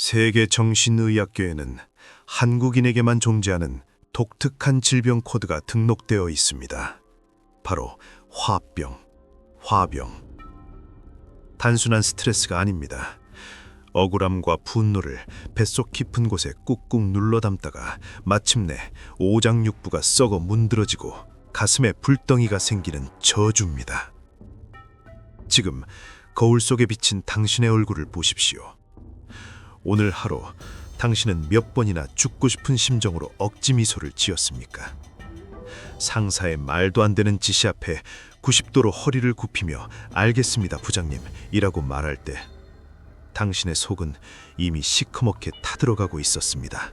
세계 정신의학계에는 한국인에게만 존재하는 독특한 질병 코드가 등록되어 있습니다. 바로 화병, 화병. 단순한 스트레스가 아닙니다. 억울함과 분노를 뱃속 깊은 곳에 꾹꾹 눌러 담다가 마침내 오장육부가 썩어 문드러지고 가슴에 불덩이가 생기는 저주입니다. 지금 거울 속에 비친 당신의 얼굴을 보십시오. 오늘 하루 당신은 몇 번이나 죽고 싶은 심정으로 억지 미소를 지었습니까? 상사의 말도 안 되는 지시 앞에 90도로 허리를 굽히며 알겠습니다, 부장님. 이라고 말할 때 당신의 속은 이미 시커멓게 타들어가고 있었습니다.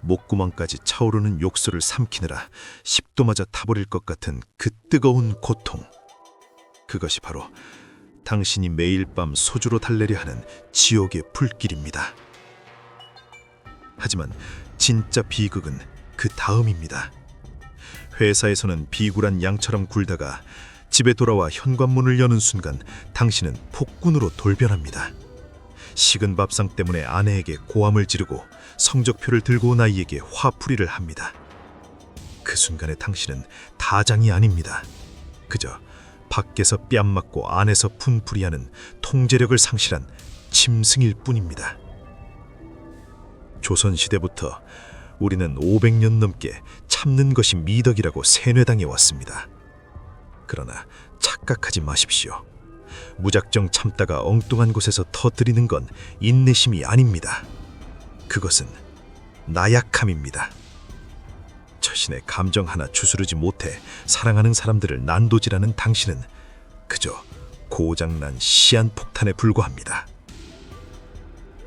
목구멍까지 차오르는 욕설을 삼키느라 10도마저 타버릴 것 같은 그 뜨거운 고통. 그것이 바로 당신이 매일 밤 소주로 달래려 하는 지옥의 불길입니다. 하지만 진짜 비극은 그 다음입니다. 회사에서는 비굴한 양처럼 굴다가 집에 돌아와 현관문을 여는 순간 당신은 폭군으로 돌변합니다. 식은 밥상 때문에 아내에게 고함을 지르고 성적표를 들고 온 아이에게 화풀이를 합니다. 그 순간에 당신은 다장이 아닙니다. 그저 밖에서 뺨 맞고 안에서 분풀이하는 통제력을 상실한 짐승일 뿐입니다. 조선 시대부터 우리는 500년 넘게 참는 것이 미덕이라고 세뇌당해 왔습니다. 그러나 착각하지 마십시오. 무작정 참다가 엉뚱한 곳에서 터뜨리는 건 인내심이 아닙니다. 그것은 나약함입니다. 자신의 감정 하나 주스르지 못해 사랑하는 사람들을 난도질하는 당신은 그저 고장난 시한폭탄에 불과합니다.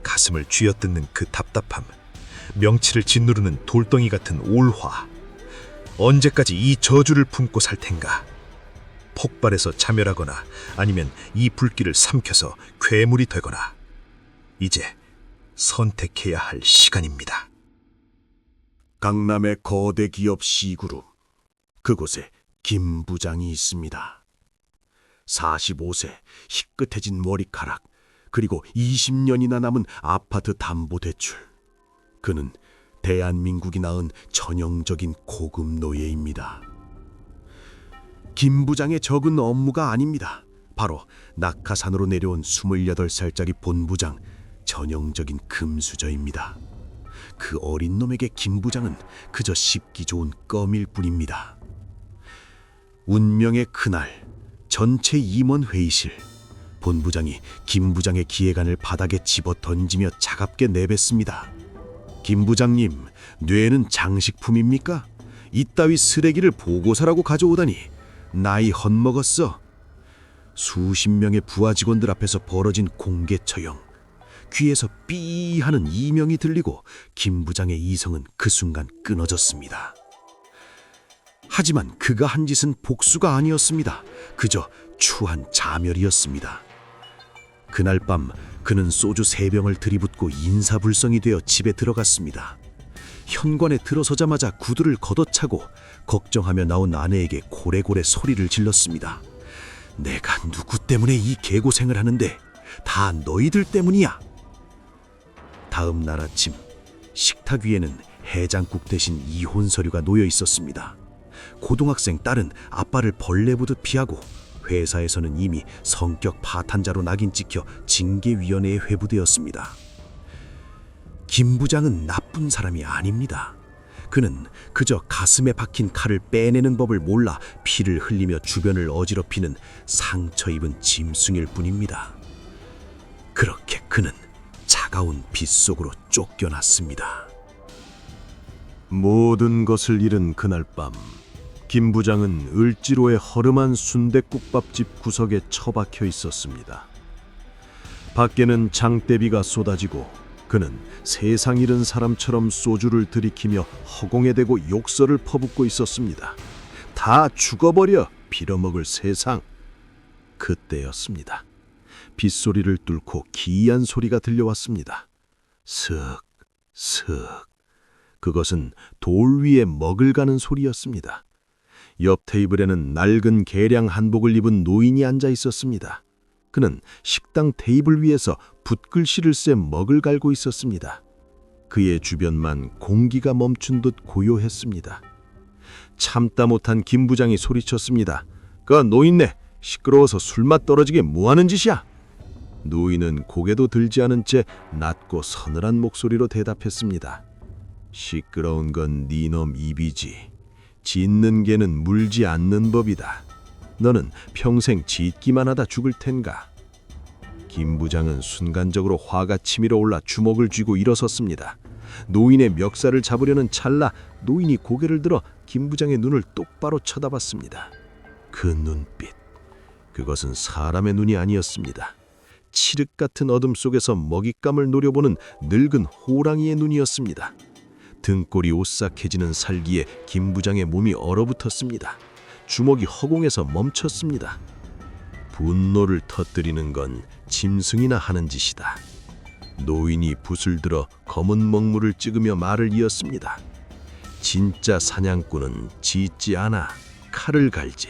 가슴을 쥐어뜯는 그 답답함, 명치를 짓누르는 돌덩이 같은 올화. 언제까지 이 저주를 품고 살 텐가? 폭발해서 자멸하거나 아니면 이 불길을 삼켜서 괴물이 되거나 이제 선택해야 할 시간입니다. 강남의 거대 기업 C그룹. 그곳에 김 부장이 있습니다. 45세, 희끗해진 머리카락, 그리고 20년이나 남은 아파트 담보대출. 그는 대한민국이 낳은 전형적인 고급 노예입니다. 김 부장의 적은 업무가 아닙니다. 바로 낙하산으로 내려온 28살짜리 본부장, 전형적인 금수저입니다. 그 어린 놈에게 김 부장은 그저 씹기 좋은 껌일 뿐입니다. 운명의 그날 전체 임원 회의실 본부장이 김 부장의 기획안을 바닥에 집어 던지며 차갑게 내뱉습니다. 김 부장님, 뇌는 장식품입니까? 이따위 쓰레기를 보고서라고 가져오다니 나이 헛먹었어. 수십 명의 부하 직원들 앞에서 벌어진 공개 처형. 귀에서 삐 하는 이명이 들리고 김 부장의 이성은 그 순간 끊어졌습니다. 하지만 그가 한 짓은 복수가 아니었습니다. 그저 추한 자멸이었습니다. 그날 밤 그는 소주 세 병을 들이붓고 인사불성이 되어 집에 들어갔습니다. 현관에 들어서자마자 구두를 걷어차고 걱정하며 나온 아내에게 고래고래 소리를 질렀습니다. 내가 누구 때문에 이 개고생을 하는데 다 너희들 때문이야. 다음 날 아침 식탁 위에는 해장국 대신 이혼 서류가 놓여 있었습니다. 고등학생 딸은 아빠를 벌레 보듯 피하고 회사에서는 이미 성격 파탄자로 낙인 찍혀 징계위원회에 회부되었습니다. 김 부장은 나쁜 사람이 아닙니다. 그는 그저 가슴에 박힌 칼을 빼내는 법을 몰라 피를 흘리며 주변을 어지럽히는 상처 입은 짐승일 뿐입니다. 그렇게 그는 차가운 빛 속으로 쫓겨났습니다. 모든 것을 잃은 그날 밤, 김 부장은 을지로의 허름한 순댓국밥집 구석에 처박혀 있었습니다. 밖에는 장대비가 쏟아지고 그는 세상 잃은 사람처럼 소주를 들이키며 허공에 대고 욕설을 퍼붓고 있었습니다. 다 죽어버려 빌어먹을 세상. 그때였습니다. 빗소리를 뚫고 기이한 소리가 들려왔습니다. 슥, 슥. 그것은 돌 위에 먹을 가는 소리였습니다. 옆 테이블에는 낡은 개량 한복을 입은 노인이 앉아 있었습니다. 그는 식당 테이블 위에서 붓글씨를 쎄 먹을 갈고 있었습니다. 그의 주변만 공기가 멈춘 듯 고요했습니다. 참다 못한 김 부장이 소리쳤습니다. 그 노인네 시끄러워서 술맛 떨어지게 뭐하는 짓이야? 노인은 고개도 들지 않은 채 낮고 서늘한 목소리로 대답했습니다. 시끄러운 건 니놈 입이지. 짖는 개는 물지 않는 법이다. 너는 평생 짖기만 하다 죽을 텐가. 김 부장은 순간적으로 화가 치밀어 올라 주먹을 쥐고 일어섰습니다. 노인의 멱살을 잡으려는 찰나 노인이 고개를 들어 김 부장의 눈을 똑바로 쳐다봤습니다. 그 눈빛, 그것은 사람의 눈이 아니었습니다. 칠흑 같은 어둠 속에서 먹잇감을 노려보는 늙은 호랑이의 눈이었습니다. 등골이 오싹해지는 살기에 김 부장의 몸이 얼어붙었습니다. 주먹이 허공에서 멈췄습니다. 분노를 터뜨리는 건 짐승이나 하는 짓이다. 노인이 붓을 들어 검은 먹물을 찍으며 말을 이었습니다. 진짜 사냥꾼은 짖지 않아 칼을 갈지.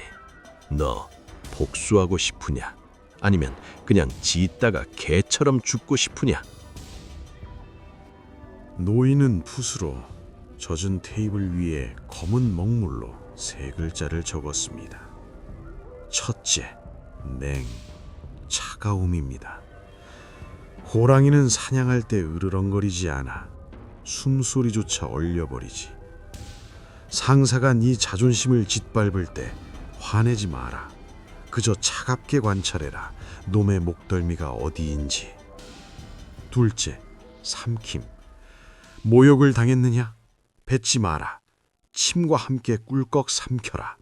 너 복수하고 싶으냐? 아니면 그냥 짖다가 개처럼 죽고 싶으냐? 노인은 붓으로 젖은 테이블 위에 검은 먹물로 세 글자를 적었습니다. 첫째, 냉, 차가움입니다. 호랑이는 사냥할 때 으르렁거리지 않아 숨소리조차 얼려버리지. 상사가 네 자존심을 짓밟을 때 화내지 마라. 그저 차갑게 관찰해라. 놈의 목덜미가 어디인지. 둘째, 삼킴. 모욕을 당했느냐? 뱉지 마라. 침과 함께 꿀꺽 삼켜라.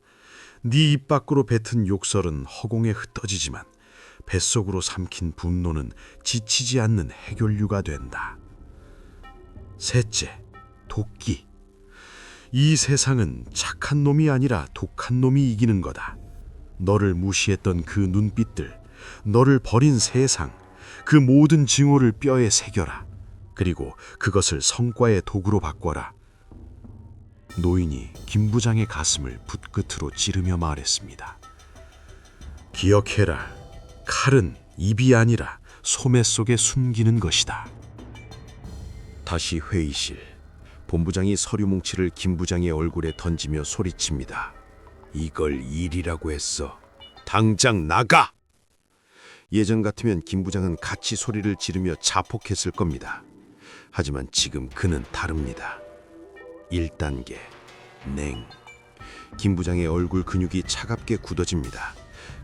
네 입 밖으로 뱉은 욕설은 허공에 흩어지지만 뱃속으로 삼킨 분노는 지치지 않는 해결류가 된다. 셋째, 도끼. 이 세상은 착한 놈이 아니라 독한 놈이 이기는 거다. 너를 무시했던 그 눈빛들, 너를 버린 세상, 그 모든 증오를 뼈에 새겨라. 그리고 그것을 성과의 도구로 바꿔라. 노인이 김 부장의 가슴을 붓끝으로 찌르며 말했습니다. 기억해라. 칼은 입이 아니라 소매 속에 숨기는 것이다. 다시 회의실. 본부장이 서류 뭉치를 김 부장의 얼굴에 던지며 소리칩니다. 이걸 일이라고 했어. 당장 나가! 예전 같으면 김 부장은 같이 소리를 지르며 자폭했을 겁니다. 하지만 지금 그는 다릅니다. 1단계 냉. 김 부장의 얼굴 근육이 차갑게 굳어집니다.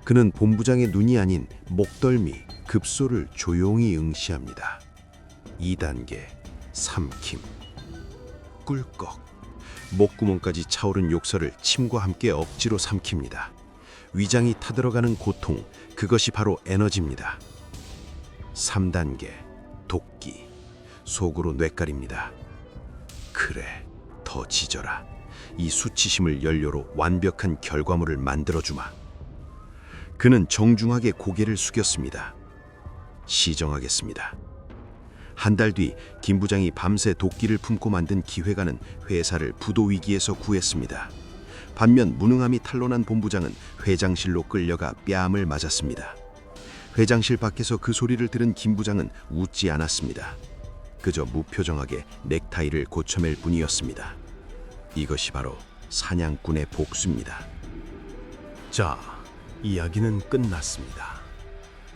그는 본부장의 눈이 아닌 목덜미, 급소를 조용히 응시합니다. 2단계 삼킴. 꿀꺽. 목구멍까지 차오른 욕설을 침과 함께 억지로 삼킵니다. 위장이 타들어가는 고통, 그것이 바로 에너지입니다. 3단계 도끼. 속으로 뇌까립니다. 그래, 더 지져라. 이 수치심을 연료로 완벽한 결과물을 만들어주마. 그는 정중하게 고개를 숙였습니다. 시정하겠습니다. 한 달 뒤 김 부장이 밤새 도끼를 품고 만든 기획안은 회사를 부도 위기에서 구했습니다. 반면 무능함이 탄로난 본부장은 회장실로 끌려가 뺨을 맞았습니다. 회장실 밖에서 그 소리를 들은 김 부장은 웃지 않았습니다. 그저 무표정하게 넥타이를 고쳐맬 뿐이었습니다. 이것이 바로 사냥꾼의 복수입니다. 자, 이야기는 끝났습니다.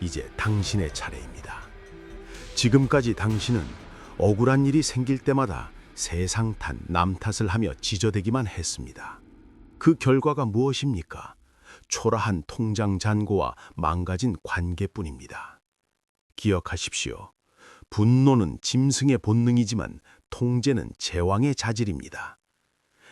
이제 당신의 차례입니다. 지금까지 당신은 억울한 일이 생길 때마다 세상 탓, 남 탓을 하며 지저대기만 했습니다. 그 결과가 무엇입니까? 초라한 통장 잔고와 망가진 관계뿐입니다. 기억하십시오. 분노는 짐승의 본능이지만 통제는 제왕의 자질입니다.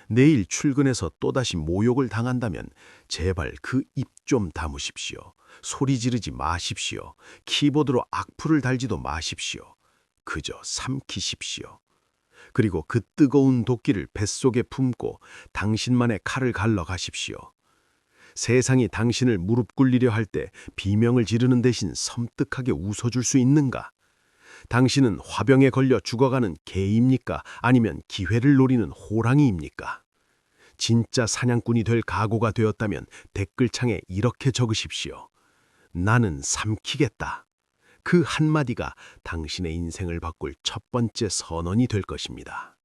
내일 출근해서 또다시 모욕을 당한다면 제발 그 입 좀 다무십시오. 소리 지르지 마십시오. 키보드로 악플을 달지도 마십시오. 그저 삼키십시오. 그리고 그 뜨거운 도끼를 뱃속에 품고 당신만의 칼을 갈러 가십시오. 세상이 당신을 무릎 꿇리려 할 때 비명을 지르는 대신 섬뜩하게 웃어줄 수 있는가? 당신은 화병에 걸려 죽어가는 개입니까? 아니면 기회를 노리는 호랑이입니까? 진짜 사냥꾼이 될 각오가 되었다면 댓글창에 이렇게 적으십시오. 나는 삼키겠다. 그 한마디가 당신의 인생을 바꿀 첫 번째 선언이 될 것입니다.